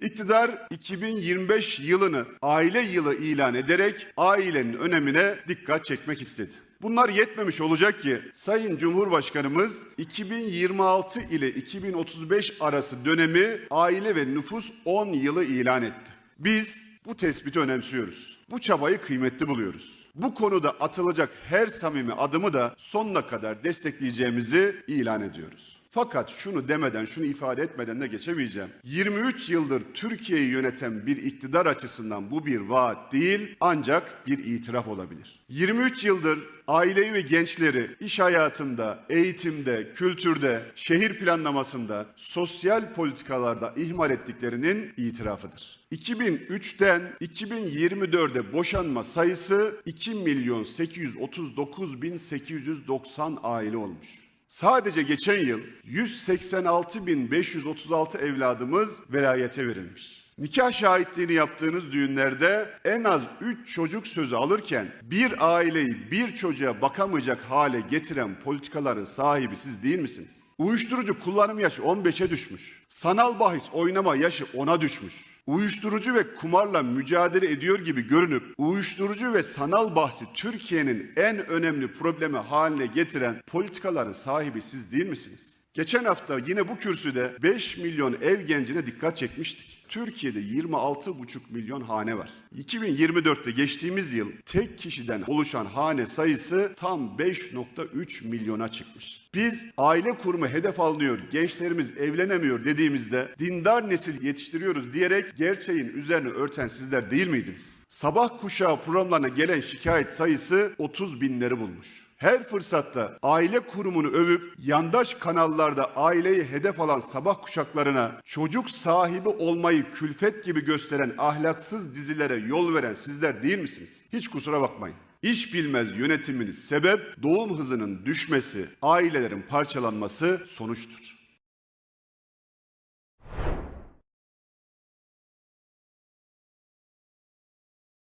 İktidar 2025 yılını aile yılı ilan ederek ailenin önemine dikkat çekmek istedi. Bunlar yetmemiş olacak ki Sayın Cumhurbaşkanımız 2026 ile 2035 arası dönemi aile ve nüfus 10 yılı ilan etti. Biz bu tespiti önemsiyoruz. Bu çabayı kıymetli buluyoruz. Bu konuda atılacak her samimi adımı da sonuna kadar destekleyeceğimizi ilan ediyoruz. Fakat şunu demeden, şunu ifade etmeden de geçemeyeceğim. 23 yıldır Türkiye'yi yöneten bir iktidar açısından bu bir vaat değil, ancak bir itiraf olabilir. 23 yıldır aileyi ve gençleri iş hayatında, eğitimde, kültürde, şehir planlamasında, sosyal politikalarda ihmal ettiklerinin itirafıdır. 2003'ten 2024'e boşanma sayısı 2 milyon 839 bin 890 aile olmuş. Sadece geçen yıl 186.536 evladımız velayete verilmiş. Nikah şahitliğini yaptığınız düğünlerde en az 3 çocuk sözü alırken bir aileyi bir çocuğa bakamayacak hale getiren politikaların sahibi siz değil misiniz? Uyuşturucu kullanım yaşı 15'e düşmüş. Sanal bahis oynama yaşı 10'a düşmüş. Uyuşturucu ve kumarla mücadele ediyor gibi görünüp uyuşturucu ve sanal bahsi Türkiye'nin en önemli problemi haline getiren politikaların sahibi siz değil misiniz? Geçen hafta yine bu kürsüde 5 milyon ev gencine dikkat çekmiştik. Türkiye'de 26,5 milyon hane var. 2024'te geçtiğimiz yıl tek kişiden oluşan hane sayısı tam 5.3 milyona çıkmış. Biz aile kurma hedef alınıyor, gençlerimiz evlenemiyor dediğimizde dindar nesil yetiştiriyoruz diyerek gerçeğin üzerine örten sizler değil miydiniz? Sabah kuşağı programlarına gelen şikayet sayısı 30 binleri bulmuş. Her fırsatta aile kurumunu övüp yandaş kanallarda aileyi hedef alan sabah kuşaklarına çocuk sahibi olmayı külfet gibi gösteren ahlaksız dizilere yol veren sizler değil misiniz? Hiç kusura bakmayın. İş bilmez yönetiminiz sebep doğum hızının düşmesi, ailelerin parçalanması sonuçtur.